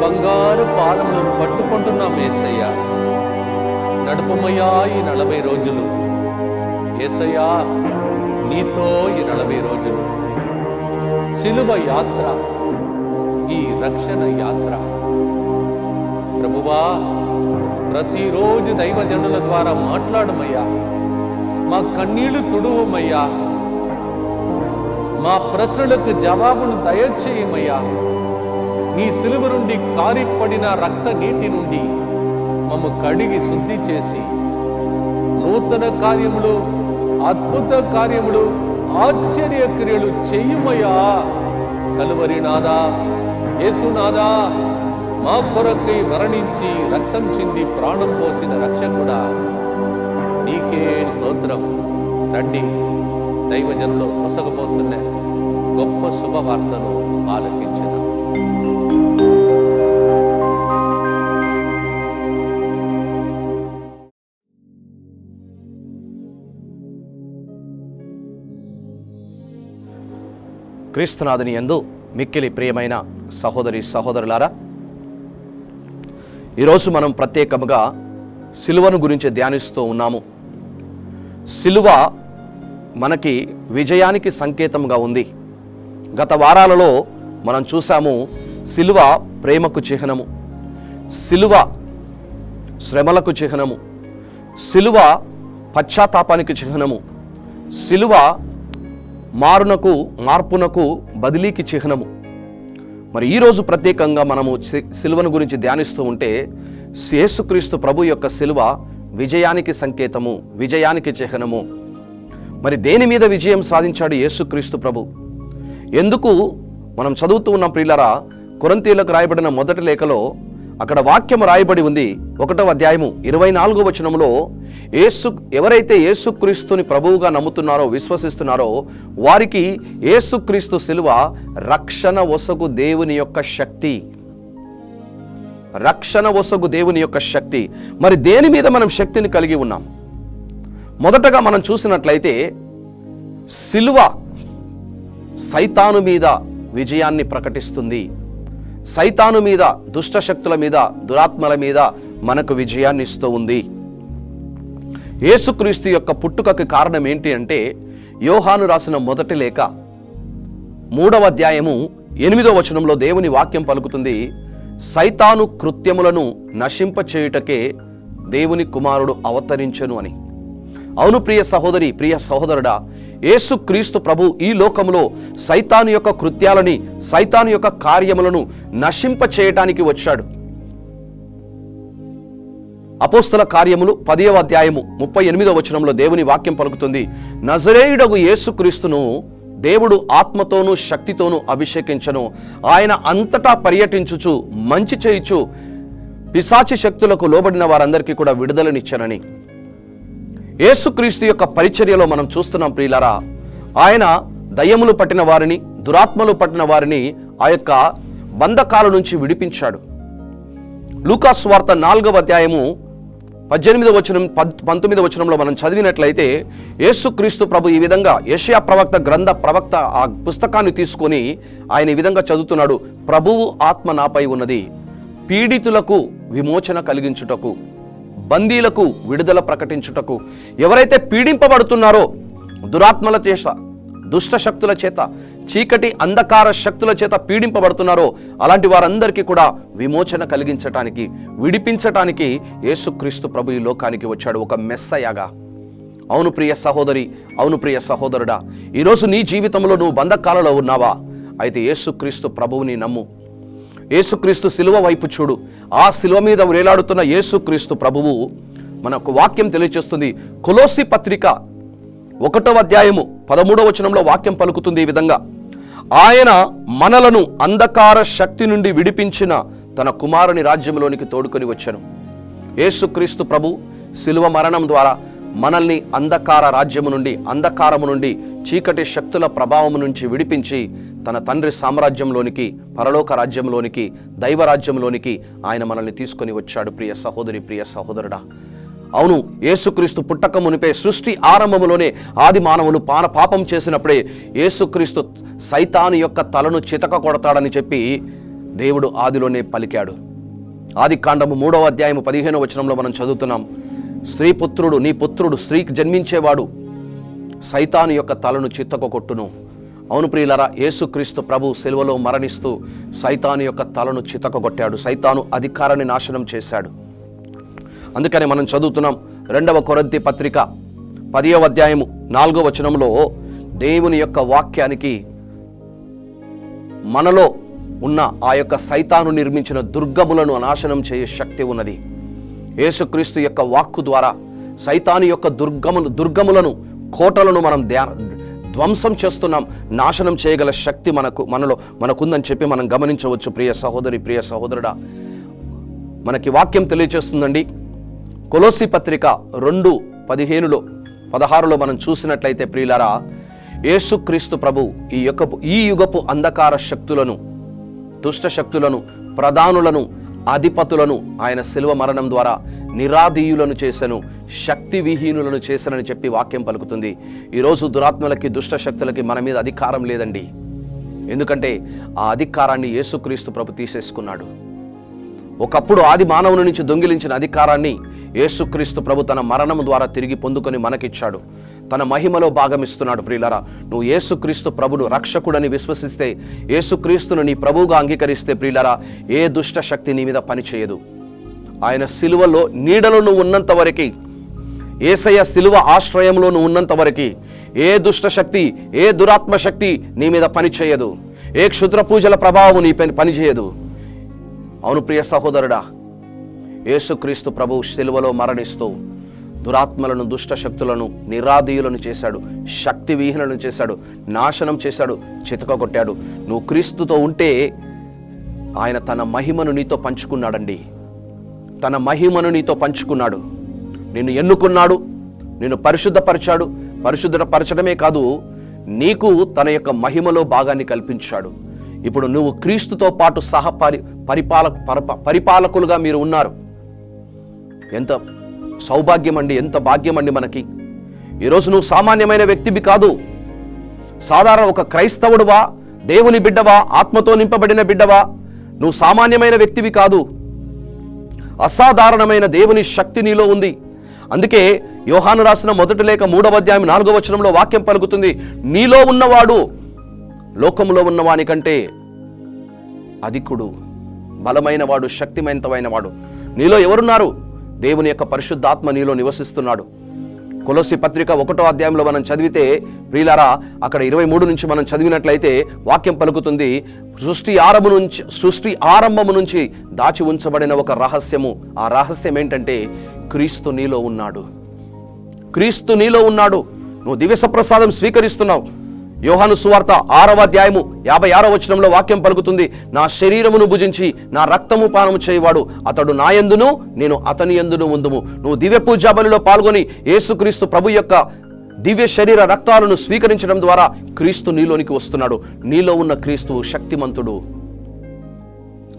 బంగారు పాదములను పట్టుకుంటున్నాం ఏసయ్య. నడుపమయ్యా ఈ నలభై రోజులు. ఏసయ్యా నీతో ఈ నలభై రోజులు. సిలువ యాత్ర ఈ రక్షణ యాత్ర. ప్రభువా ప్రతిరోజు దైవజనుల ద్వారా మాట్లాడమయ్యా. మా కన్నీళ్ళు తుడువమయ్యా. మా ప్రశ్నలకు జవాబును దయచేయమయ్యా. నీ సిలువ నుండి కారిపడిన రక్త నీటి నుండి మమ్ము కడిగి శుద్ధి చేసి నూతన కార్యములు అద్భుత కార్యములు ఆశ్చర్య క్రియలు చెయ్యమయ్యా కలువరి నాదా యేసునాదా మా కొరకై మరణించి రక్తం చింది ప్రాణం పోసిన రక్షకుడా. నీకే స్తోత్రం. రండి దైవజనులు పొసగబోతున్న గొప్ప శుభవార్తను ఆలకించిన క్రీస్తునాథుని యందు మిక్కిలి ప్రియమైన సహోదరి సహోదరులారా ఈరోజు మనం ప్రత్యేకముగా సిలువను గురించి ధ్యానిస్తూ ఉన్నాము. సిలువ మనకి విజయానికి సంకేతంగా ఉంది. గత వారాలలో మనం చూసాము సిలువ ప్రేమకు చిహ్నము సిలువ శ్రమలకు చిహ్నము సిలువ పశ్చాత్తాపానికి చిహ్నము సిలువ మారునకు మార్పునకు బదిలీకి చిహ్నము. మరి ఈరోజు ప్రత్యేకంగా మనము సి- సిలువను గురించి ధ్యానిస్తూ ఉంటే యేసుక్రీస్తు ప్రభు యొక్క సిలువ విజయానికి సంకేతము విజయానికి చిహ్నము. మరి దేని మీద విజయం సాధించాడు యేసుక్రీస్తు ప్రభు? ఎందుకు? మనం చదువుతూ ఉన్న ప్రియులరా కొరంతీలకు రాయబడిన మొదటి లేఖలో అక్కడ వాక్యం రాయబడి ఉంది. ఒకటో అధ్యాయము ఇరవై నాలుగో వచనంలో ఏసు ఎవరైతే ఏసుక్రీస్తుని ప్రభువుగా నమ్ముతున్నారో విశ్వసిస్తున్నారో వారికి ఏసుక్రీస్తు శిలువ రక్షణ ఒసగు దేవుని యొక్క శక్తి. రక్షణ ఒసగు దేవుని యొక్క శక్తి. మరి దేని మీద మనం శక్తిని కలిగి ఉన్నాం? మొదటగా మనం చూసినట్లయితే శిలువ సైతాను మీద విజయాన్ని ప్రకటిస్తుంది. సైతాను మీద దుష్ట శక్తుల మీద దురాత్మల మీద మనకు విజయాన్ని ఇస్తూ ఉంది. యేసుక్రీస్తు యొక్క పుట్టుకకు కారణం ఏంటి అంటే యోహాను రాసిన మొదటి లేఖ మూడవ అధ్యాయము ఎనిమిదవ వచనంలో దేవుని వాక్యం పలుకుతుంది సైతాను కృత్యములను నశింపచేయుటకే దేవుని కుమారుడు అవతరించెను అని. అవును ప్రియ సహోదరి ప్రియ సహోదరుడా యేసుక్రీస్తు ప్రభు ఈ లోకములో సైతాను యొక్క కృత్యాలని సైతాను యొక్క కార్యములను నశింప చేయటానికి వచ్చాడు. అపోస్తల కార్యములు పదియవ అధ్యాయము ముప్పై ఎనిమిదవ వచనంలో దేవుని వాక్యం పలుకుతుంది. నజరేయుడగు యేసుక్రీస్తును దేవుడు ఆత్మతోనూ శక్తితోనూ అభిషేకించను. ఆయన అంతటా పర్యటించుచు మంచి చేయుచు పిశాచి శక్తులకు లోబడిన వారందరికీ కూడా విడుదలనిచ్చనని. యేసుక్రీస్తు యొక్క పరిచర్యలో మనం చూస్తున్నాం ప్రియులరా. ఆయన దయ్యములు పట్టిన వారిని దురాత్మలు పట్టిన వారిని ఆ యొక్క బంధకాల నుంచి విడిపించాడు. లూకాస్ వార్త నాలుగవ అధ్యాయము పద్దెనిమిది వచనం పద్ వచనంలో మనం చదివినట్లయితే యేసుక్రీస్తు ప్రభు ఈ విధంగా ఏషియా ప్రవక్త గ్రంథ ప్రవక్త ఆ పుస్తకాన్ని తీసుకొని ఆయన ఈ విధంగా చదువుతున్నాడు. ప్రభువు ఆత్మ నాపై ఉన్నది. పీడితులకు విమోచన కలిగించుటకు బందీలకు విడుదల ప్రకటించుటకు ఎవరైతే పీడింపబడుతున్నారో దురాత్మల చేత దుష్ట శక్తుల చేత చీకటి అంధకార శక్తుల చేత పీడింపబడుతున్నారో అలాంటి వారందరికీ కూడా విమోచన కలిగించటానికి విడిపించటానికి యేసుక్రీస్తు ప్రభు ఈ లోకానికి వచ్చాడు. ఒక మెస్సయగా అవును ప్రియ సహోదరి అవును ప్రియ సహోదరుడా ఈరోజు నీ జీవితంలో నువ్వు బంధకాలలో ఉన్నావా? అయితే యేసుక్రీస్తు ప్రభువుని నమ్ము. యేసుక్రీస్తు శిలువ వైపు చూడు. ఆ శిలువ మీద వేలాడుతున్న యేసుక్రీస్తు ప్రభువు మనకు వాక్యం తెలియచేస్తుంది. కొలోసి పత్రిక ఒకటో అధ్యాయము పదమూడవ వచనంలో వాక్యం పలుకుతుంది ఈ విధంగా. ఆయన మనలను అంధకార శక్తి నుండి విడిపించిన తన కుమారుని రాజ్యంలోనికి తోడుకొని వచ్చాను. యేసుక్రీస్తు ప్రభు శిలువ మరణం ద్వారా మనల్ని అంధకార రాజ్యము నుండి అంధకారము నుండి చీకటి శక్తుల ప్రభావము నుంచి విడిపించి తన తండ్రి సామ్రాజ్యంలోనికి పరలోక రాజ్యంలోనికి దైవ రాజ్యంలోనికి ఆయన మనల్ని తీసుకొని వచ్చాడు. ప్రియ సహోదరి ప్రియ సహోదరుడా అవును యేసుక్రీస్తు పుట్టక మునిపే సృష్టి ఆరంభములోనే ఆది మానవులు పాన పాపం చేసినప్పుడే యేసుక్రీస్తు సైతాను యొక్క తలను చితక కొడతాడని చెప్పి దేవుడు ఆదిలోనే పలికాడు. ఆది కాండము మూడవ అధ్యాయము పదిహేను వచనంలో మనం చదువుతున్నాం. స్త్రీ పుత్రుడు నీ పుత్రుడు స్త్రీకి జన్మించేవాడు. సైతాను యొక్క తలను చిత్తక కొట్టును అవును ప్రియులరా యేసుక్రీస్తు ప్రభు సెలవులో మరణిస్తూ సైతాను యొక్క తలను చితకగొట్టాడు సైతాను అధికారాన్ని నాశనం చేశాడు. అందుకని మనం చదువుతున్నాం రెండవ కొరంతి పత్రిక పదియవ అధ్యాయము నాలుగో వచనంలో దేవుని యొక్క వాక్యానికి మనలో ఉన్న ఆ యొక్క సైతాను నిర్మించిన దుర్గములను నాశనం చేయే శక్తి ఉన్నది. యేసుక్రీస్తు యొక్క వాక్కు ద్వారా సైతాను యొక్క దుర్గములు దుర్గములను కోటలను మనం ధ్యా ధ్వంసం చేస్తున్నాం. నాశనం చేయగల శక్తి మనకు మనలో మనకుందని చెప్పి మనం గమనించవచ్చు. ప్రియ సహోదరి ప్రియ సహోదరుడా మనకి వాక్యం తెలియచేస్తుందండి. కొలోసి పత్రిక రెండు పదిహేనులో పదహారులో మనం చూసినట్లయితే ప్రియులారా యేసుక్రీస్తు ప్రభు ఈ యొక్క ఈ యుగపు అంధకార శక్తులను దుష్ట శక్తులను ప్రధానులను అధిపతులను ఆయన శిలువ మరణం ద్వారా నిరాధీయులను చేసెను శక్తి విహీనులను చెప్పి వాక్యం పలుకుతుంది. ఈరోజు దురాత్మలకి దుష్ట శక్తులకి మన మీద అధికారం లేదండి. ఎందుకంటే ఆ అధికారాన్ని యేసుక్రీస్తు ప్రభు తీసేసుకున్నాడు. ఒకప్పుడు ఆది మానవుని నుంచి దొంగిలించిన అధికారాన్ని యేసుక్రీస్తు ప్రభు తన మరణం ద్వారా తిరిగి పొందుకొని మనకిచ్చాడు. తన మహిమలో భాగమిస్తున్నాడు ప్రియులరా. నువ్వు యేసుక్రీస్తు ప్రభుడు రక్షకుడని విశ్వసిస్తే యేసుక్రీస్తును నీ ప్రభువుగా అంగీకరిస్తే ప్రియులరా ఏ దుష్ట శక్తి నీ మీద పనిచేయదు. ఆయన సిలువలో నీడలో నువ్వు ఉన్నంత వరకు ఏసయ్య సిలువ ఆశ్రయంలో నువ్వు ఉన్నంత వరకు ఏ దుష్ట శక్తి ఏ దురాత్మ శక్తి నీ మీద పనిచేయదు. ఏ క్షుద్ర పూజల ప్రభావం నీ పని పనిచేయదు. అవును ప్రియ సహోదరుడా యేసుక్రీస్తు ప్రభు శిలువలో మరణిస్తూ దురాత్మలను దుష్ట శక్తులను నిరాధీయులను చేశాడు. శక్తి విహీనలను చేశాడు. నాశనం చేశాడు. చితకగొట్టాడు నువ్వు క్రీస్తుతో ఉంటే ఆయన తన మహిమను నీతో పంచుకున్నాడండి. తన మహిమను నీతో పంచుకున్నాడు. నిన్ను ఎన్నుకున్నాడు. నిన్ను పరిశుద్ధపరిచాడు. పరిశుద్ధపరచడమే కాదు నీకు తన యొక్క మహిమలో భాగాన్ని కల్పించాడు. ఇప్పుడు నువ్వు క్రీస్తుతో పాటు సహ పరి పరిపాలక పరిపాలకులుగా మీరు ఉన్నారు. ఎంత సౌభాగ్యం అండి ఎంత భాగ్యం అండి మనకి ఈరోజు నువ్వు సామాన్యమైన వ్యక్తివి కాదు. సాధారణ ఒక క్రైస్తవుడువా దేవుని బిడ్డవా ఆత్మతో నింపబడిన బిడ్డవా నువ్వు సామాన్యమైన వ్యక్తివి కాదు. అసాధారణమైన దేవుని శక్తి నీలో ఉంది. అందుకే యోహాను రాసిన మొదటి లేక మూడవ అధ్యాయం నాలుగవ వచనంలో వాక్యం పలుకుతుంది నీలో ఉన్నవాడు లోకములో ఉన్నవాని కంటే అధికుడు బలమైనవాడు శక్తిమంతమైనవాడు. నీలో ఎవరున్నారు? దేవుని యొక్క పరిశుద్ధాత్మ నీలో నివసిస్తున్నాడు. కులసి పత్రిక ఒకటో అధ్యాయంలో మనం చదివితే ప్రియులారా అక్కడ ఇరవై మూడు నుంచి మనం చదివినట్లయితే వాక్యం పలుకుతుంది సృష్టి ఆరంభం నుంచి సృష్టి ఆరంభము నుంచి దాచి ఉంచబడిన ఒక రహస్యము. ఆ రహస్యం ఏంటంటే క్రీస్తు నీలో ఉన్నాడు. క్రీస్తు నీలో ఉన్నాడు. నువ్వు దివ్య ప్రసాదం స్వీకరిస్తున్నావు. యోహాను సువార్త ఆరవ అధ్యాయము యాభై ఆరో వచనంలో వాక్యం పలుకుతుంది. నా శరీరమును భుజించి నా రక్తము పానము చేయవాడు అతడు నా యందును నేను అతని యందును ఉందుము. నువ్వు దివ్య పూజా బలిలో పాల్గొని యేసుక్రీస్తు ప్రభు యొక్క దివ్య శరీర రక్తాలను స్వీకరించడం ద్వారా క్రీస్తు నీలోనికి వస్తున్నాడు. నీలో ఉన్న క్రీస్తు శక్తిమంతుడు.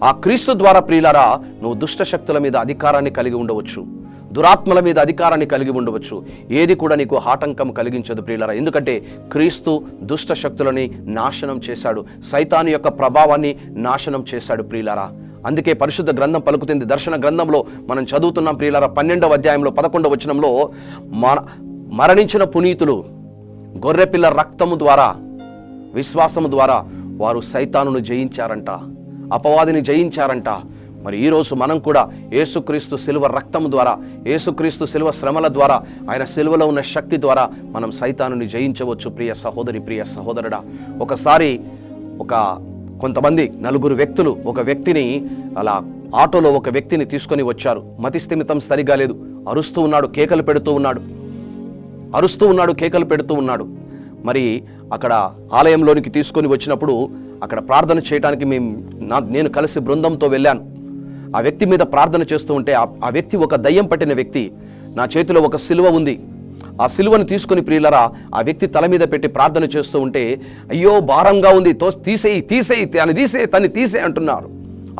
ఆ క్రీస్తు ద్వారా ప్రియులారా నువ్వు దుష్ట శక్తుల మీద అధికారాన్ని కలిగి ఉండవచ్చు. దురాత్మల మీద అధికారాన్ని కలిగి ఉండవచ్చు. ఏది కూడా నీకు ఆటంకం కలిగించదు ప్రియులరా. ఎందుకంటే క్రీస్తు దుష్ట శక్తులని నాశనం చేశాడు. సైతాను యొక్క ప్రభావాన్ని నాశనం చేశాడు ప్రియులరా. అందుకే పరిశుద్ధ గ్రంథం పలుకుతుంది. దర్శన గ్రంథంలో మనం చదువుతున్నాం ప్రియులరా పన్నెండవ అధ్యాయంలో పదకొండవ వచనంలో మన మరణించిన పునీతులు గొర్రెపిల్ల రక్తము ద్వారా విశ్వాసము ద్వారా వారు సైతానును జయించారంట. అపవాదిని జయించారంట. మరి ఈరోజు మనం కూడా ఏసుక్రీస్తు శిలువ రక్తం ద్వారా ఏసుక్రీస్తు శిలువ శ్రమల ద్వారా ఆయన శిలువలో ఉన్న శక్తి ద్వారా మనం సైతానుని జయించవచ్చు. ప్రియ సహోదరి ప్రియ సహోదరుడా ఒకసారి ఒక కొంతమంది నలుగురు వ్యక్తులు ఒక వ్యక్తిని అలా ఆటోలో ఒక వ్యక్తిని తీసుకొని వచ్చారు. మతిస్థిమితం సరిగా లేదు. అరుస్తూ ఉన్నాడు కేకలు పెడుతూ ఉన్నాడు. అరుస్తూ ఉన్నాడు కేకలు పెడుతూ ఉన్నాడు. మరి అక్కడ ఆలయంలోనికి తీసుకొని వచ్చినప్పుడు అక్కడ ప్రార్థన చేయడానికి మేము నా నేను కలిసి బృందంతో వెళ్ళాను. ఆ వ్యక్తి మీద ప్రార్థన చేస్తూ ఉంటే ఆ- వ్యక్తి ఒక దయ్యం పట్టిన వ్యక్తి నా చేతిలో ఒక సిలువ ఉంది. ఆ సిలువను తీసుకొని ప్రియులరా ఆ వ్యక్తి తల మీద పెట్టి ప్రార్థన చేస్తూ ఉంటే అయ్యో భారంగా ఉంది తో తీసేయి తీసేయి తను తీసే తను తీసే అంటున్నారు.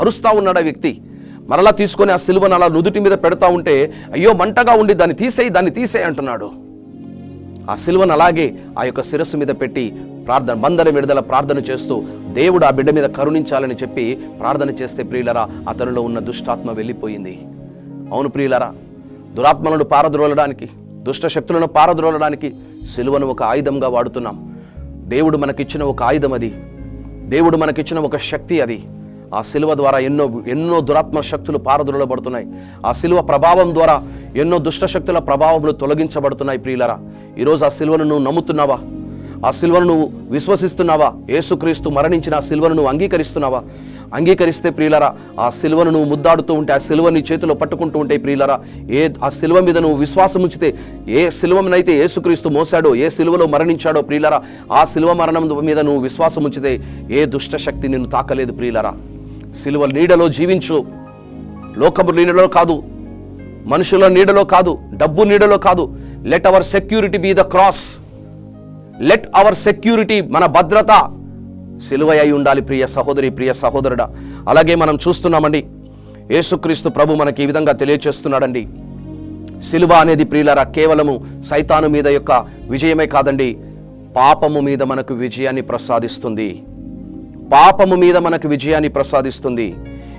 అరుస్తా ఉన్నాడు ఆ వ్యక్తి. మరలా తీసుకొని ఆ సిలువను అలా నుదుటి మీద పెడతా ఉంటే అయ్యో మంటగా ఉండి దాన్ని తీసేయి దాన్ని తీసేయి అంటున్నాడు. ఆ సిలువను అలాగే ఆ యొక్క శిరస్సు మీద పెట్టి ప్రార్థన బంధన విడుదల ప్రార్థన చేస్తూ దేవుడు ఆ బిడ్డ మీద కరుణించాలని చెప్పి ప్రార్థన చేస్తే ప్రియులరా అతనిలో ఉన్న దుష్టాత్మ వెళ్ళిపోయింది. అవును ప్రియులరా దురాత్మలను పారద్రోలడానికి దుష్ట శక్తులను పారద్రోలడానికి సిలువను ఒక ఆయుధంగా వాడుతున్నాం. దేవుడు మనకిచ్చిన ఒక ఆయుధం అది. దేవుడు మనకిచ్చిన ఒక శక్తి అది. ఆ సిలువ ద్వారా ఎన్నో ఎన్నో దురాత్మ శక్తులు పారద్రోలబడుతున్నాయి. ఆ సిలువ ప్రభావం ద్వారా ఎన్నో దుష్ట శక్తుల ప్రభావములు తొలగించబడుతున్నాయి ప్రియులరా. ఈరోజు ఆ సిలువను నువ్వు నమ్ముతున్నావా? ఆ సిల్వను నువ్వు విశ్వసిస్తున్నావా? యేసుక్రీస్తు మరణించిన ఆ సిల్వను నువ్వు అంగీకరిస్తున్నావా? అంగీకరిస్తే ప్రియులరా ఆ సిల్వను నువ్వు ముద్దాడుతూ ఉంటే ఆ సిల్వ నీ చేతిలో పట్టుకుంటూ ఉంటే ప్రియులరా ఏ ఆ సిల్వ మీద నువ్వు విశ్వాసం ఉంచితే ఏ సిల్వనైతే యేసుక్రీస్తు మోసాడో ఏ సిలువలో మరణించాడో ప్రియులరా ఆ సిల్వ మరణం మీద నువ్వు విశ్వాసం ఉంచితే ఏ దుష్టశక్తి నిన్ను తాకలేదు ప్రియులరా. సిల్వ నీడలో జీవించు. లోకపు నీడలో కాదు. మనుషుల నీడలో కాదు. డబ్బు నీడలో కాదు. Let our security be the cross let our security మన భద్రత సిలువ అయి ఉండాలి ప్రియ సహోదరి ప్రియ సహోదరుడా. అలాగే మనం చూస్తున్నామండి యేసుక్రీస్తు ప్రభు మనకి ఈ విధంగా తెలియచేస్తున్నాడండి. సిలువ అనేది ప్రియులరా కేవలము సైతాను మీద యొక్క విజయమే కాదండి పాపము మీద మనకు విజయాన్ని ప్రసాదిస్తుంది. పాపము మీద మనకు విజయాన్ని ప్రసాదిస్తుంది.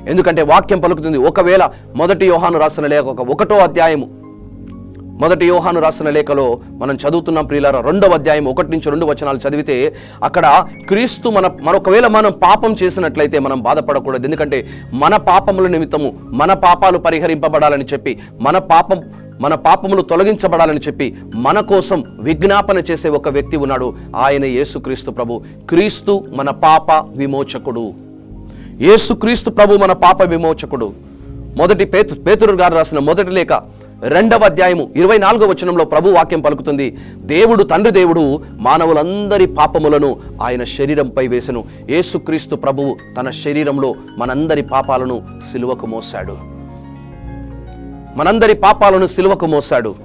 ఎందుకంటే వాక్యం పలుకుతుంది ఒకవేళ మొదటి యోహాను రాసిన లేక ఒక ఒకటో అధ్యాయము మొదటి యోహాను రాసిన లేఖలో మనం చదువుతున్నాం ప్రియులారా రెండవ అధ్యాయం ఒకటి నుంచి రెండు వచనాలు చదివితే అక్కడ క్రీస్తు మన మరొకవేళ మనం పాపం చేసినట్లయితే మనం బాధపడకూడదు. ఎందుకంటే మన పాపముల నిమిత్తము మన పాపాలు పరిహరింపబడాలని చెప్పి మన పాపం మన పాపములు తొలగించబడాలని చెప్పి మన కోసం విజ్ఞాపన చేసే ఒక వ్యక్తి ఉన్నాడు. ఆయన యేసుక్రీస్తు ప్రభు. క్రీస్తు మన పాప విమోచకుడు. యేసుక్రీస్తు ప్రభు మన పాప విమోచకుడు. మొదటి పేతు పేతురు గారు రాసిన మొదటి లేఖ రెండవ అధ్యాయము ఇరవై నాలుగో వచనంలో ప్రభు వాక్యం పలుకుతుంది. దేవుడు తండ్రి దేవుడు మానవులందరి పాపములను ఆయన శరీరంపై వేసెను. యేసుక్రీస్తు ప్రభువు తన శరీరంలో మనందరి పాపాలను సిలువకు మోసాడు మనందరి పాపాలను సిలువకు మోసాడు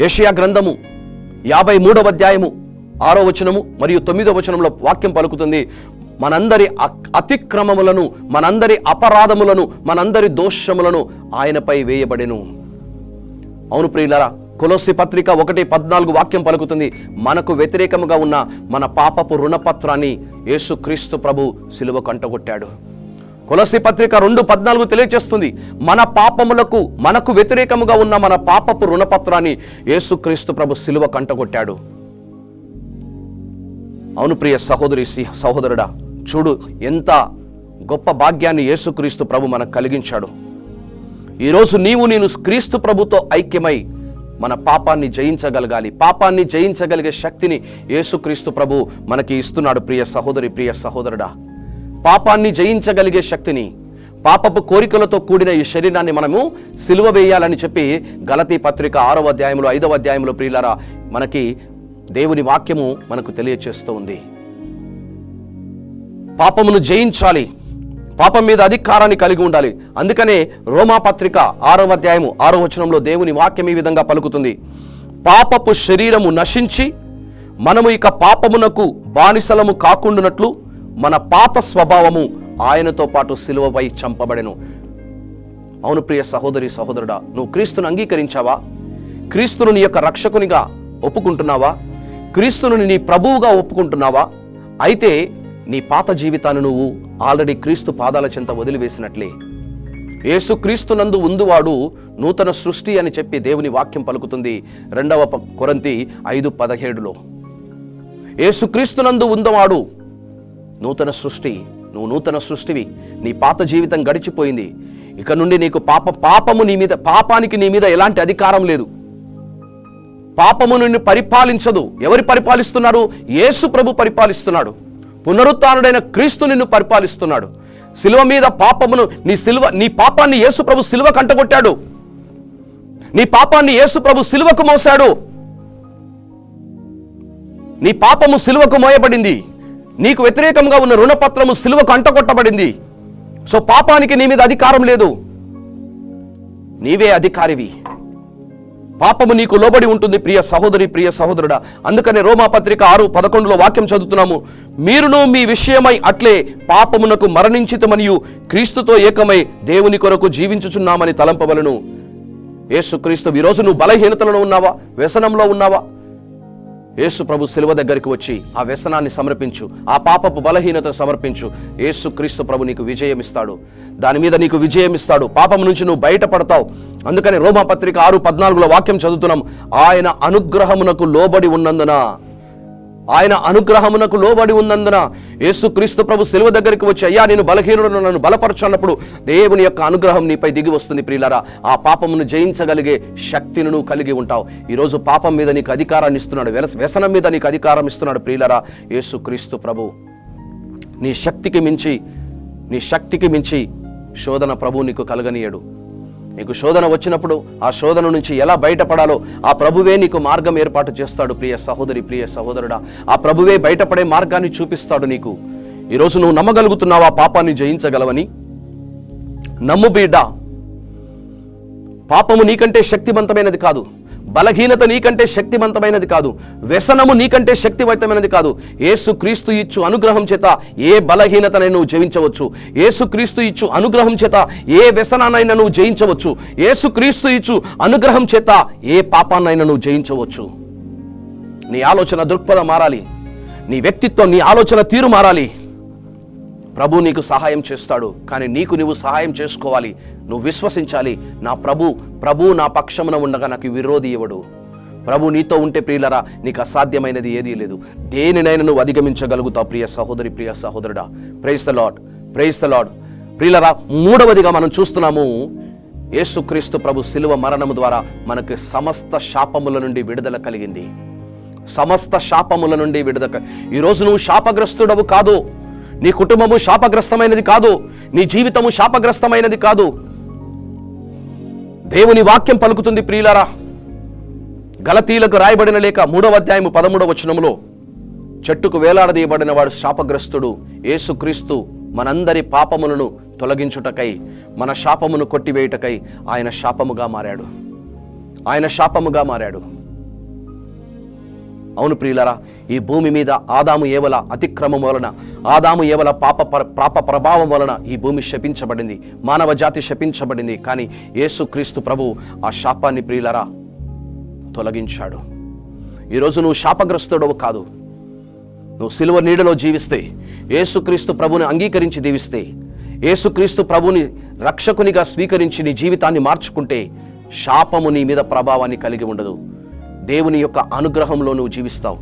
ఏషియా గ్రంథము యాభై మూడవ అధ్యాయము ఆరో వచనము మరియు తొమ్మిదవ వచనంలో వాక్యం పలుకుతుంది. మనందరి అతిక్రమములను మనందరి అపరాధములను మనందరి దోషములను ఆయనపై వేయబడెను. అవును ప్రియులరా కొలొస్సి పత్రిక ఒకటి పద్నాలుగు వాక్యం పలుకుతుంది. మనకు వ్యతిరేకముగా ఉన్న మన పాపపు రుణపత్రాన్ని యేసుక్రీస్తు ప్రభు సిలువ కంటగొట్టాడు. కొలసి పత్రిక రెండు పద్నాలుగు తెలియజేస్తుంది మన పాపములకు మనకు వ్యతిరేకముగా ఉన్న మన పాపపు రుణపత్రాన్ని యేసుక్రీస్తు ప్రభు సిలువ కంటగొట్టాడు. అవును ప్రియ సహోదరి సి- సహోదరుడా చూడు ఎంత గొప్ప భాగ్యాన్ని యేసుక్రీస్తు ప్రభు మనకు కలిగించాడు. ఈరోజు నీవు నేను క్రీస్తు ప్రభుతో ఐక్యమై మన పాపాన్ని జయించగలగాలి. పాపాన్ని జయించగలిగే శక్తిని యేసుక్రీస్తు ప్రభు మనకి ఇస్తున్నాడు ప్రియ సహోదరి ప్రియ సహోదరుడా. పాపాన్ని జయించగలిగే శక్తిని పాపపు కోరికలతో కూడిన ఈ శరీరాన్ని మనము సిలువ వేయాలని చెప్పి గలతీ పత్రిక ఆరవ అధ్యాయంలో ఐదవ అధ్యాయంలో ప్రియులారా మనకి దేవుని వాక్యము మనకు తెలియచేస్తూ ఉంది. పాపమును జయించాలి. పాపం మీద అధికారాన్ని కలిగి ఉండాలి. అందుకనే రోమా పత్రిక ఆరవ అధ్యాయము ఆరో వచనంలో దేవుని వాక్యం ఈ విధంగా పలుకుతుంది. పాపపు శరీరము నశించి మనము ఇక పాపమునకు బానిసలము కాకుండానట్లు మన పాత స్వభావము ఆయనతో పాటు సిలువపై చంపబడెను. అవును ప్రియ సహోదరి సహోదరుడా నువ్వు క్రీస్తును అంగీకరించావా? క్రీస్తును నీ యొక్క రక్షకునిగా ఒప్పుకుంటున్నావా? క్రీస్తును నీ ప్రభువుగా ఒప్పుకుంటున్నావా? అయితే నీ పాత జీవితాన్ని నువ్వు ఆల్రెడీ క్రీస్తు పాదాల చెంత వదిలివేసినట్లే. యేసు క్రీస్తునందు ఉందువాడు నూతన సృష్టి అని చెప్పి దేవుని వాక్యం పలుకుతుంది. రెండవ కొరంతి ఐదు పదహేడులో. యేసుక్రీస్తునందు ఉందవాడు నూతన సృష్టి నువ్వు నూతన సృష్టివి నీ పాత జీవితం గడిచిపోయింది. ఇక నుండి నీకు పాప పాపము నీ మీద పాపానికి నీ మీద ఎలాంటి అధికారం లేదు. పాపము నిన్ను పరిపాలించదు. ఎవరు పరిపాలిస్తున్నారు? యేసు ప్రభు పరిపాలిస్తున్నాడు. పునరుత్డైన క్రీస్తు నిన్ను పరిపాలిస్తున్నాడు. శిలువ మీద పాపమును నీ సిలువ నీ పాపాన్ని యేసు ప్రభు సిలువ కంటగొట్టాడు. నీ పాపాన్ని యేసు ప్రభు సిలువకు మోసాడు నీ పాపము సిలువకు మోయబడింది. నీకు వ్యతిరేకంగా ఉన్న రుణపత్రము సిలువకు అంటగొట్టబడింది సో పాపానికి నీ మీద అధికారం లేదు. నీవే అధికారివి. పాపము నీకు లోబడి ఉంటుంది ప్రియ సహోదరి ప్రియ సహోదరుడా. అందుకనే రోమాపత్రిక ఆరు పదకొండులో వాక్యం చదువుతున్నాము. మీరును మీ విషయమై అట్లే పాపమునకు మరణించితమనియు క్రీస్తుతో ఏకమై దేవుని కొరకు జీవించుచున్నామని తలంపవలను. ఏసుక్రీస్తు ఈరోజు నువ్వు బలహీనతలో ఉన్నావా? వ్యసనంలో ఉన్నావా? యేసు ప్రభు శిలువ దగ్గరికి వచ్చి ఆ వ్యసనాన్ని సమర్పించు ఆ పాపపు బలహీనత సమర్పించు. యేసు క్రీస్తు ప్రభు నీకు విజయం ఇస్తాడు దాని మీద నీకు విజయం ఇస్తాడు పాపం నుంచి నువ్వు బయటపడతావు. అందుకని రోమా పత్రిక ఆరు పద్నాలుగులో వాక్యం చదువుతున్నాం. ఆయన అనుగ్రహమునకు లోబడి ఉన్నందున ఆయన అనుగ్రహమునకు లోబడి ఉన్నందున యేసుక్రీస్తు ప్రభు శిలువ దగ్గరికి వచ్చి అయ్యా నేను బలహీనుడు నన్ను బలపరచున్నప్పుడు దేవుని యొక్క అనుగ్రహం నీపై దిగి వస్తుంది ప్రియులారా. ఆ పాపమును జయించగలిగే శక్తిని నువ్వు కలిగి ఉంటావు. ఈరోజు పాపం మీద నీకు అధికారాన్ని ఇస్తున్నాడు. వ్యసనం మీద నీకు అధికారం ఇస్తున్నాడు ప్రియులారా. యేసుక్రీస్తు ప్రభు నీ శక్తికి మించి నీ శక్తికి మించి శోధన ప్రభు నీకు కలగనీయడు. నీకు శోధన వచ్చినప్పుడు ఆ శోధన నుంచి ఎలా బయటపడాలో ఆ ప్రభువే నీకు మార్గం ఏర్పాటు చేస్తాడు ప్రియ సహోదరి ప్రియ సహోదరుడా. ఆ ప్రభువే బయటపడే మార్గాన్ని చూపిస్తాడు నీకు. ఈరోజు నువ్వు నమ్మగలుగుతున్నావా పాపాన్ని జయించగలవని. నమ్ము బిడ్డ పాపము నీకంటే శక్తివంతమైనది కాదు. బలహీనత నీకంటే శక్తివంతమైనది కాదు. వ్యసనము నీకంటే శక్తివంతమైనది కాదు. ఏసుక్రీస్తు ఇచ్చు అనుగ్రహం చేత ఏ బలహీనతనైనా నువ్వు జయించవచ్చు. ఏసుక్రీస్తు ఇచ్చు అనుగ్రహం చేత ఏ వ్యసనాన్నైనా నువ్వు జయించవచ్చు. ఏసుక్రీస్తు ఇచ్చు అనుగ్రహం చేత ఏ పాపాన్నైనా నువ్వు జయించవచ్చు. నీ ఆలోచన దృక్పథం మారాలి. నీ వ్యక్తిత్వం నీ ఆలోచన తీరు మారాలి. ప్రభు నీకు సహాయం చేస్తాడు కానీ నీకు నువ్వు సహాయం చేసుకోవాలి. నువ్వు విశ్వసించాలి. నా ప్రభు ప్రభు నా పక్షమున ఉండగా నాకు విరోధి ఇవ్వడు ప్రభు నీతో ఉంటే ప్రియులరా నీకు అసాధ్యమైనది ఏదీ లేదు. దేనినైనా నువ్వు అధిగమించగలుగుతావు ప్రియ సహోదరి ప్రియ సహోదరుడా. Praise the Lord praise the Lord ప్రియులరా మూడవదిగా మనం చూస్తున్నాము యేసుక్రీస్తు ప్రభు శిలువ మరణము ద్వారా మనకు సమస్త శాపముల నుండి విడుదల కలిగింది. సమస్త శాపముల నుండి విడుదల ఈరోజు నువ్వు శాపగ్రస్తుడవు కాదు. నీ కుటుంబము శాపగ్రస్తమైనది కాదు నీ జీవితము శాపగ్రస్తమైనది కాదు. దేవుని వాక్యం పలుకుతుంది ప్రియులారా. గలతీలకు రాయబడిన లేక మూడవ అధ్యాయము పదమూడవ వచనంలో చెట్టుకు వేలాడదీయబడిన వాడు శాపగ్రస్తుడు ఏసుక్రీస్తు మనందరి పాపములను తొలగించుటకై మన శాపమును కొట్టివేయుటకై ఆయన శాపముగా మారాడు. ఆయన శాపముగా మారాడు. అవును ప్రియులరా ఈ భూమి మీద ఆదాము ఏవల అతిక్రమం వలన ఆదాము ఏవల పాప పాప ప్రభావం వలన ఈ భూమి శపించబడింది మానవ జాతి శపించబడింది. కానీ యేసుక్రీస్తు ప్రభు ఆ శాపాన్ని ప్రియులరా తొలగించాడు. ఈరోజు నువ్వు శాపగ్రస్తుడవు కాదు. నువ్వు సిలువ నీడలో జీవిస్తే యేసుక్రీస్తు ప్రభుని అంగీకరించి దీవిస్తే యేసుక్రీస్తు ప్రభుని రక్షకునిగా స్వీకరించి నీ జీవితాన్ని మార్చుకుంటే శాపము నీ మీద ప్రభావాన్ని కలిగి ఉండదు. దేవుని యొక్క అనుగ్రహంలో నువ్వు జీవిస్తావు.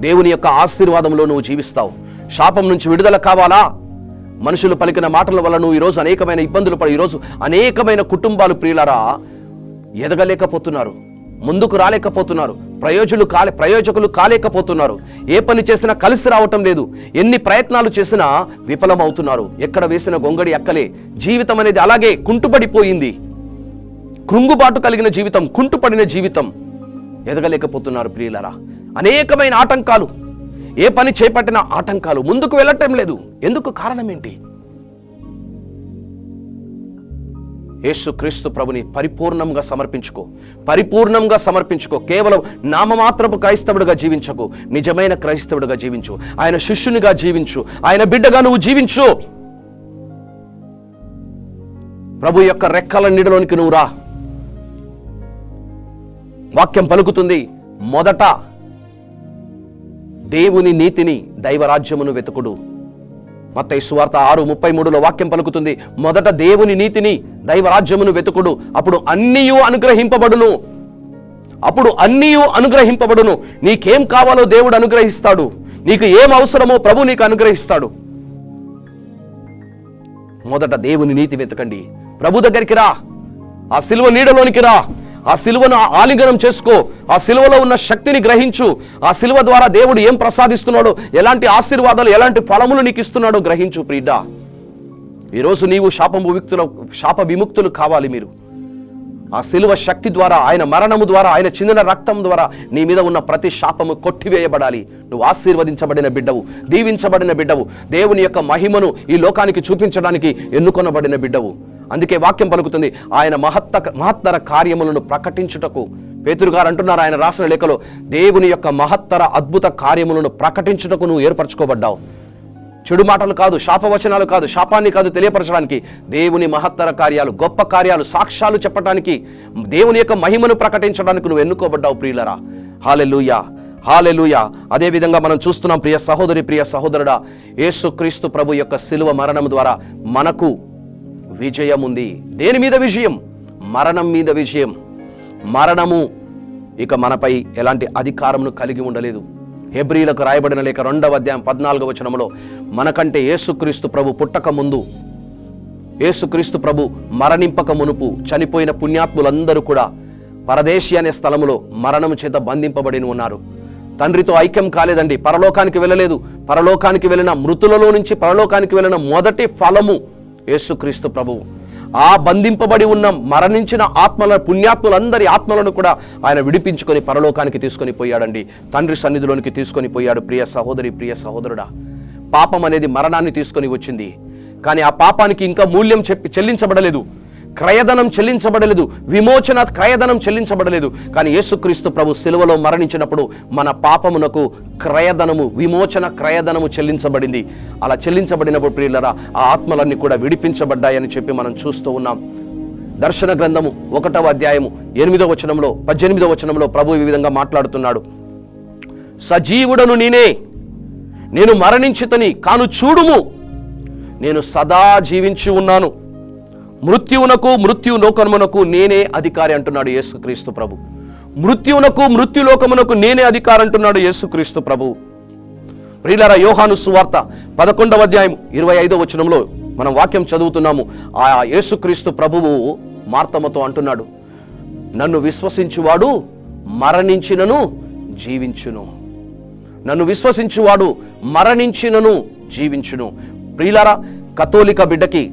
దేవుని యొక్క ఆశీర్వాదంలో నువ్వు జీవిస్తావు. శాపం నుంచి విడుదల కావాలా? మనుషులు పలికిన మాటల వల్ల నువ్వు ఈరోజు అనేకమైన ఇబ్బందులు పడి ఈరోజు అనేకమైన కుటుంబాలు ప్రియులరా ఎదగలేకపోతున్నారు ముందుకు రాలేకపోతున్నారు ప్రయోజులు కాలే ప్రయోజకులు కాలేకపోతున్నారు ఏ పని చేసినా కలిసి రావటం లేదు ఎన్ని ప్రయత్నాలు చేసినా విఫలమవుతున్నారు. ఎక్కడ వేసిన గొంగడి ఎక్కలే జీవితం అనేది అలాగే కుంటుపడిపోయింది. కృంగుబాటు కలిగిన జీవితం కుంటుపడిన జీవితం. ఎదగలేకపోతున్నారు ప్రియులరా. అనేకమైన ఆటంకాలు. ఏ పని చేపట్టిన ఆటంకాలు ముందుకు వెళ్ళటం లేదు. ఎందుకు కారణం ఏంటి యేసు క్రీస్తు ప్రభుని పరిపూర్ణంగా సమర్పించుకో. పరిపూర్ణంగా సమర్పించుకో. కేవలం నామమాత్రపు క్రైస్తవుడిగా జీవించకు. నిజమైన క్రైస్తవుడిగా జీవించు. ఆయన శిష్యునిగా జీవించు. ఆయన బిడ్డగా నువ్వు జీవించు. ప్రభు యొక్క రెక్కల నీడలోనికి నువ్వు రా. వాక్యం పలుకుతుంది. మొదట దేవుని నీతిని దైవరాజ్యమును వెతుకుడు. మత్తయి సువార్త ఆరు ముప్పై మూడులో వాక్యం పలుకుతుంది. మొదట దేవుని నీతిని దైవరాజ్యమును వెతుకుడు. అప్పుడు అన్నీయు అనుగ్రహింపబడును. అప్పుడు అన్నీయు అనుగ్రహింపబడును. నీకేం కావాలో దేవుడు అనుగ్రహిస్తాడు. నీకు ఏం అవసరమో ప్రభు నీకు అనుగ్రహిస్తాడు. మొదట దేవుని నీతి వెతకండి. ప్రభు దగ్గరికి రా. ఆ సిల్వ నీడలోనికి రా. ఆ సిలువను ఆలింగనం చేసుకో. ఆ సిలువలో ఉన్న శక్తిని గ్రహించు. ఆ సిలువ ద్వారా దేవుడు ఏం ప్రసాదిస్తున్నాడో ఎలాంటి ఆశీర్వాదాలు ఎలాంటి ఫలములు నీకు ఇస్తున్నాడో గ్రహించు ప్రీడా. ఈరోజు నీవు శాప విముక్తుల శాప విముక్తులు కావాలి మీరు. ఆ సిలువ శక్తి ద్వారా ఆయన మరణము ద్వారా ఆయన చిందిన రక్తం ద్వారా నీ మీద ఉన్న ప్రతి శాపము కొట్టివేయబడాలి. నువ్వు ఆశీర్వదించబడిన బిడ్డవు దీవించబడిన బిడ్డవు. దేవుని యొక్క మహిమను ఈ లోకానికి చూపించడానికి ఎన్నుకొనబడిన బిడ్డవు. అందుకే వాక్యం పలుకుతుంది. ఆయన మహత్త మహత్తర కార్యములను ప్రకటించుటకు. పేతురు గారు అంటున్నారు ఆయన రాసిన లేఖలో దేవుని యొక్క మహత్తర అద్భుత కార్యములను ప్రకటించుటకు నువ్వు ఏర్పరచుకోబడ్డావు. చెడు మాటలు కాదు శాపవచనాలు కాదు శాపాన్ని కాదు తెలియపరచడానికి దేవుని మహత్తర కార్యాలు గొప్ప కార్యాలు సాక్ష్యాలు చెప్పడానికి దేవుని యొక్క మహిమను ప్రకటించడానికి నువ్వు ఎన్నుకోబడ్డావు ప్రియులరా. హాలెలుయా హాలెలుయా అదేవిధంగా మనం చూస్తున్నాం ప్రియ సహోదరి ప్రియ సహోదరుడా యేసుక్రీస్తు ప్రభు యొక్క శిలువ మరణం ద్వారా మనకు విజయం ఉంది. దేని మీద విజయం? మరణం మీద విజయం. మరణము ఇక మనపై ఎలాంటి అధికారమును కలిగి ఉండలేదు. హెబ్రీలకు రాయబడిన లేక రెండవ అధ్యాయం పద్నాలుగవ వచనంలో మనకంటే యేసుక్రీస్తు ప్రభు పుట్టక ముందు యేసుక్రీస్తు ప్రభు మరణింపక మునుపు చనిపోయిన పుణ్యాత్ములందరూ కూడా పరదేశి అనే స్థలములో మరణము చేత బంధింపబడి ఉన్నారు. తండ్రితో ఐక్యం కాలేదండి. పరలోకానికి వెళ్ళలేదు. పరలోకానికి వెళ్ళిన మృతులలో నుంచి పరలోకానికి వెళ్ళిన మొదటి ఫలము యేసుక్రీస్తు ప్రభువు. ఆ బంధింపబడి ఉన్న మరణించిన ఆత్మల పుణ్యాత్ములందరి ఆత్మలను కూడా ఆయన విడిపించుకొని పరలోకానికి తీసుకొని పోయాడండి. తండ్రి సన్నిధిలోనికి తీసుకొని పోయాడు. ప్రియ సహోదరి ప్రియ సహోదరుడా పాపం అనేది మరణాన్ని తీసుకొని వచ్చింది. కానీ ఆ పాపానికి ఇంకా మూల్యం చెప్పి చెల్లించబడలేదు. క్రయధనం చెల్లించబడలేదు. విమోచన క్రయధనం చెల్లించబడలేదు. కానీ యేసుక్రీస్తు ప్రభు సిలువలో మరణించినప్పుడు మన పాపమునకు క్రయధనము విమోచన క్రయధనము చెల్లించబడింది. అలా చెల్లించబడినప్పుడు ప్రియులరా ఆ ఆత్మలన్నీ కూడా విడిపించబడ్డాయని చెప్పి మనం చూస్తూ ఉన్నాం. దర్శన గ్రంథము ఒకటవ అధ్యాయము ఎనిమిదవ వచనంలో పద్దెనిమిదవ వచనంలో ప్రభు ఈ విధంగా మాట్లాడుతున్నాడు. సజీవుడను నేనే నేను మరణించితని కాను చూడుము. నేను సదా జీవించి ఉన్నాను. మృత్యువునకు మృత్యు లోకమునకు నేనే అధికారి అంటున్నాడు యేసుక్రీస్తు ప్రభు. మృత్యువునకు మృత్యు లోకమునకు నేనే అధికారి అంటున్నాడు యేసుక్రీస్తు ప్రభు. ప్రియులర యోహాను సువార్త పదకొండవ అధ్యాయం ఇరవై ఐదో వచనంలో మనం వాక్యం చదువుతున్నాము. ఆ యేసుక్రీస్తు ప్రభువు మార్తమతో అంటున్నాడు నన్ను విశ్వసించువాడు మరణించినను జీవించును. నన్ను విశ్వసించువాడు మరణించినను జీవించును. ప్రియులారా కథోలిక బిడ్డకి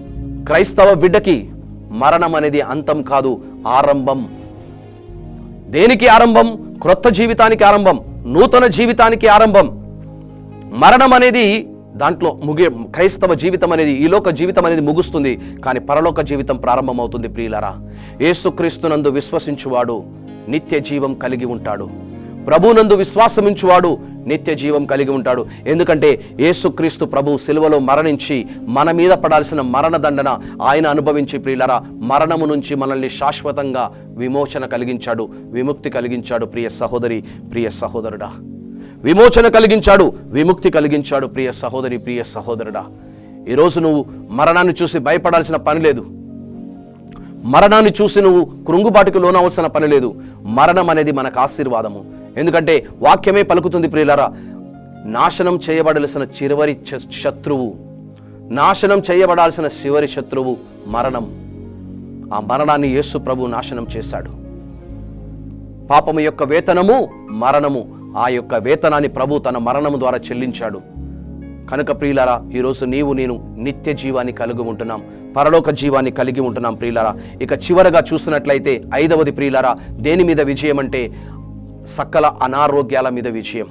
క్రైస్తవ బిడ్డకి మరణం అనేది అంతం కాదు ఆరంభం. దేనికి ఆరంభం? క్రొత్త జీవితానికి ఆరంభం నూతన జీవితానికి ఆరంభం. మరణం అనేది దాంట్లో ముగి క్రైస్తవ జీవితం అనేది ఈ లోక జీవితం అనేది ముగుస్తుంది కానీ పరలోక జీవితం ప్రారంభమవుతుంది ప్రియులరా. ఏసుక్రీస్తునందు విశ్వసించువాడు నిత్య జీవం కలిగి ఉంటాడు. ప్రభునందు విశ్వాసమించువాడు నిత్య జీవం కలిగి ఉంటాడు. ఎందుకంటే యేసుక్రీస్తు ప్రభు సిలువలో మరణించి మన మీద పడాల్సిన మరణ దండన ఆయన అనుభవించి ప్రియులరా మరణము నుంచి మనల్ని శాశ్వతంగా విమోచన కలిగించాడు విముక్తి కలిగించాడు ప్రియ సహోదరి ప్రియ సహోదరుడా. విమోచన కలిగించాడు విముక్తి కలిగించాడు ప్రియ సహోదరి ప్రియ సహోదరుడా. ఈరోజు నువ్వు మరణాన్ని చూసి భయపడాల్సిన పని లేదు. మరణాన్ని చూసి నువ్వు కృంగుబాటుకు లోనవలసిన పని లేదు. మరణం అనేది మనకు ఆశీర్వాదము. ఎందుకంటే వాక్యమే పలుకుతుంది ప్రియులారా నాశనం చేయబడాల్సిన చివరి శత్రువు నాశనం చేయబడాల్సిన చివరి శత్రువు మరణం. ఆ మరణాన్ని యేసు ప్రభు నాశనం చేశాడు. పాపము యొక్క వేతనము మరణము. ఆ యొక్క వేతనాన్ని ప్రభు తన మరణము ద్వారా చెల్లించాడు. కనుక ప్రియులారా ఈరోజు నీవు నేను నిత్య జీవాన్ని కలిగి ఉంటున్నాం. పరలోక జీవాన్ని కలిగి ఉంటున్నాం ప్రియులారా. ఇక చివరగా చూసినట్లయితే ఐదవది ప్రియులారా దేని మీద విజయం అంటే సకల అనారోగ్యాల మీద విజయం.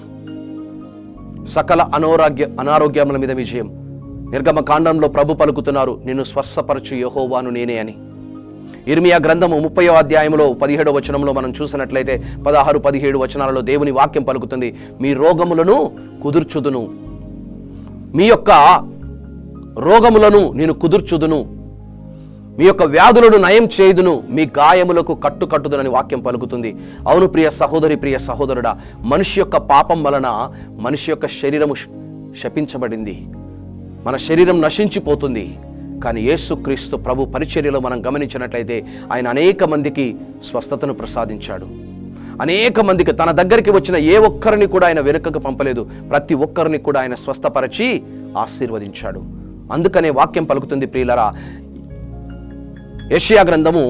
సకల అనారోగ్య అనారోగ్యముల మీద విజయం. నిర్గమ కాండంలో ప్రభు పలుకుతున్నారు నిన్ను స్వస్థపరచు యహోవాను నేనే అని. ఇర్మియా గ్రంథము ముప్పయో అధ్యాయంలో పదిహేడో వచనంలో మనం చూసినట్లయితే పదహారు పదిహేడు వచనాలలో దేవుని వాక్యం పలుకుతుంది మీ రోగములను కుదుర్చుదును. మీ యొక్క రోగములను నేను కుదుర్చుదును. మీ యొక్క వ్యాధులను నయం చేయుదును మీ గాయములకు కట్టు కట్టుదునని వాక్యం పలుకుతుంది. అవును ప్రియ సహోదరి ప్రియ సహోదరుడా మనిషి యొక్క పాపం వలన మనిషి యొక్క శరీరము శపించబడింది. మన శరీరం నశించిపోతుంది. కానీ యేసుక్రీస్తు ప్రభు పరిచర్యలో మనం గమనించినట్లయితే ఆయన అనేక మందికి స్వస్థతను ప్రసాదించాడు. అనేక మందికి తన దగ్గరికి వచ్చిన ఏ ఒక్కరిని కూడా ఆయన వెనుకకు పంపలేదు. ప్రతి ఒక్కరిని కూడా ఆయన స్వస్థపరచి ఆశీర్వదించాడు. అందుకనే వాక్యం పలుకుతుంది ప్రియులరా యెషయా గ్రంథము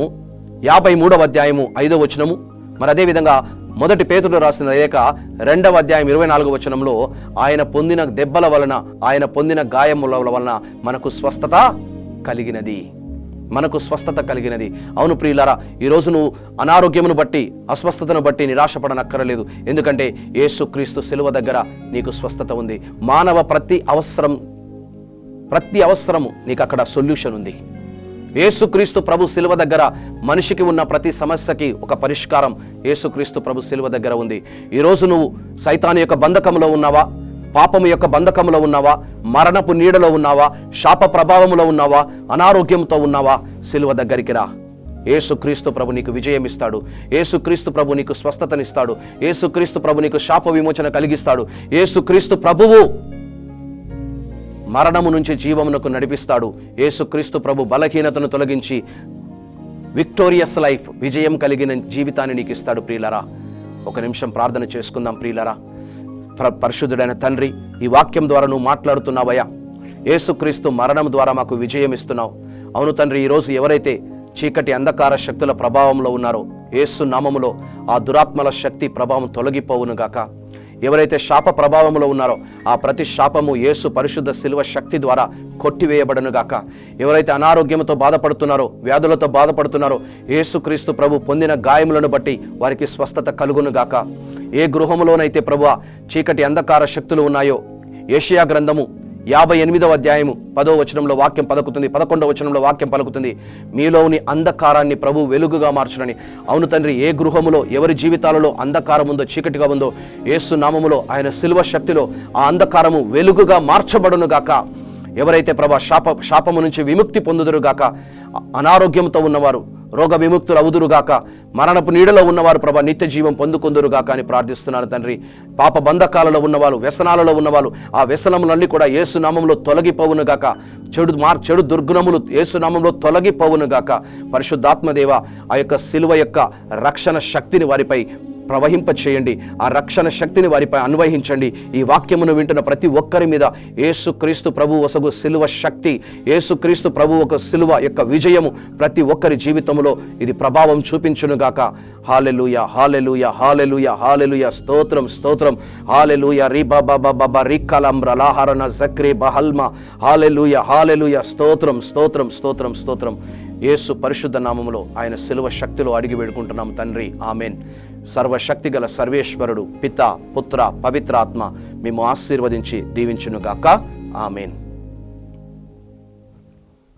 యాభై మూడవ అధ్యాయము ఐదవ వచనము. మరి అదేవిధంగా మొదటి పేతుడు రాసిన లేఖ రెండవ అధ్యాయం ఇరవై నాలుగవ వచనంలో ఆయన పొందిన దెబ్బల వలన ఆయన పొందిన గాయముల వలన మనకు స్వస్థత కలిగినది. మనకు స్వస్థత కలిగినది. అవును ప్రియులారా ఈరోజు నువ్వు అనారోగ్యమును బట్టి అస్వస్థతను బట్టి నిరాశపడనక్కరలేదు. ఎందుకంటే యేసుక్రీస్తు శిలువ దగ్గర నీకు స్వస్థత ఉంది. మానవ ప్రతి అవసరం ప్రతి అవసరము నీకు అక్కడ సొల్యూషన్ ఉంది. యేసుక్రీస్తు ప్రభు శిలువ దగ్గర మనిషికి ఉన్న ప్రతి సమస్యకి ఒక పరిష్కారం యేసుక్రీస్తు ప్రభు శిలువ దగ్గర ఉంది. ఈరోజు నువ్వు సైతాను యొక్క బంధకంలో ఉన్నావా? పాపము యొక్క బంధకంలో ఉన్నావా? మరణపు నీడలో ఉన్నావా? శాప ప్రభావములో ఉన్నావా? అనారోగ్యంతో ఉన్నావా? శిలువ దగ్గరికి రా. ఏసుక్రీస్తు ప్రభు నీకు విజయం ఇస్తాడు ఏసుక్రీస్తు ప్రభు నీకు స్వస్థతనిస్తాడు. ఏసుక్రీస్తు ప్రభు నీకు శాప విమోచన కలిగిస్తాడు. ఏసుక్రీస్తు ప్రభువు మరణము నుంచి జీవమునకు నడిపిస్తాడు. యేసుక్రీస్తు ప్రభు బలహీనతను తొలగించి విక్టోరియస్ లైఫ్ విజయం కలిగిన జీవితాన్ని నీకు ఇస్తాడు ప్రియులరా. ఒక నిమిషం ప్రార్థన చేసుకుందాం ప్రియులరా. ప్ర- పరిశుద్ధుడైన తండ్రి ఈ వాక్యం ద్వారా నువ్వు మాట్లాడుతున్నావయ్యా. యేసుక్రీస్తు మరణం ద్వారా మాకు విజయం ఇస్తున్నావు. అవును తండ్రి ఈరోజు ఎవరైతే చీకటి అంధకార శక్తుల ప్రభావంలో ఉన్నారో యేసు నామములో ఆ దురాత్మల శక్తి ప్రభావం తొలగిపోవును గాక. ఎవరైతే శాప ప్రభావంలో ఉన్నారో ఆ ప్రతి శాపము యేసు పరిశుద్ధ శిలువ శక్తి ద్వారా కొట్టివేయబడను గాక. ఎవరైతే అనారోగ్యంతో బాధపడుతున్నారో వ్యాధులతో బాధపడుతున్నారో యేసుక్రీస్తు ప్రభు పొందిన గాయములను బట్టి వారికి స్వస్థత కలుగును గాక. ఏ గృహములోనైతే ప్రభు చీకటి అంధకార శక్తులు ఉన్నాయో ఏషియా గ్రంథము యాభై ఎనిమిదవ అధ్యాయము పదో వచనంలో వాక్యం పలుకుతుంది పదకొండవ వచనంలో వాక్యం పలుకుతుంది. మీలోని అంధకారాన్ని ప్రభు వెలుగుగా మార్చునని. అవును తండ్రి ఏ గృహములో ఎవరి జీవితాలలో అంధకారం ఉందో చీకటిగా ఉందో ఏసు నామములో ఆయన సిల్వ శక్తిలో ఆ అంధకారము వెలుగుగా మార్చబడును గాక ఎవరైతే ప్రభా శాప శాపము నుంచి విముక్తి పొందుదురుగాక అనారోగ్యంతో ఉన్నవారు రోగ విముక్తులు అవుదురుగాక మరణపు నీడలో ఉన్నవారు ప్రభా నిత్య జీవం పొందుకుందురుగాక అని ప్రార్థిస్తున్నాను తండ్రి. పాప బంధకాలలో ఉన్నవారు వ్యసనాలలో ఉన్నవారు ఆ వ్యసనములన్నీ కూడా ఏసునామంలో తొలగిపోవునుగాక చెడు మార్ చెడు దుర్గుణములు ఏసునామంలో తొలగిపోవునుగాక పరిశుద్ధాత్మదేవ ఆ యొక్క శిలువ యొక్క రక్షణ శక్తిని వారిపై ప్రవహింప చేయండి ఆ రక్షణ శక్తిని వారిపై అన్వయించండి. ఈ వాక్యమును వింటున్న ప్రతి ఒక్కరి మీద ఏసుక్రీస్తు ప్రభు వసగు సిలువ శక్తి ఏసుక్రీస్తు ప్రభు ఒక సిలువ యొక్క విజయము ప్రతి ఒక్కరి జీవితంలో ఇది ప్రభావం చూపించునుగాక హాలెలుయ హాలెలుయ హాలెలుయ హాలెలుయ. స్తోత్రం స్తోత్రం. హాలెలుయ. రీ బాబా బాబా రిక్కలం రలాహరణ జక్రి బహల్మ హాలెలుయ హాలెలుయ. స్తోత్రం స్తోత్రం స్తోత్రం స్తోత్రం. యేసు పరిశుద్ధ నామములో ఆయన సిలువ శక్తిలో అడిగి వేడుకుంటున్నాం తండ్రి. ఆమెన్. సర్వశక్తిగల సర్వేశ్వరుడు పిత పుత్ర పవిత్రాత్మ మేము ఆశీర్వదించి దీవించునుగాక. ఆమెన్.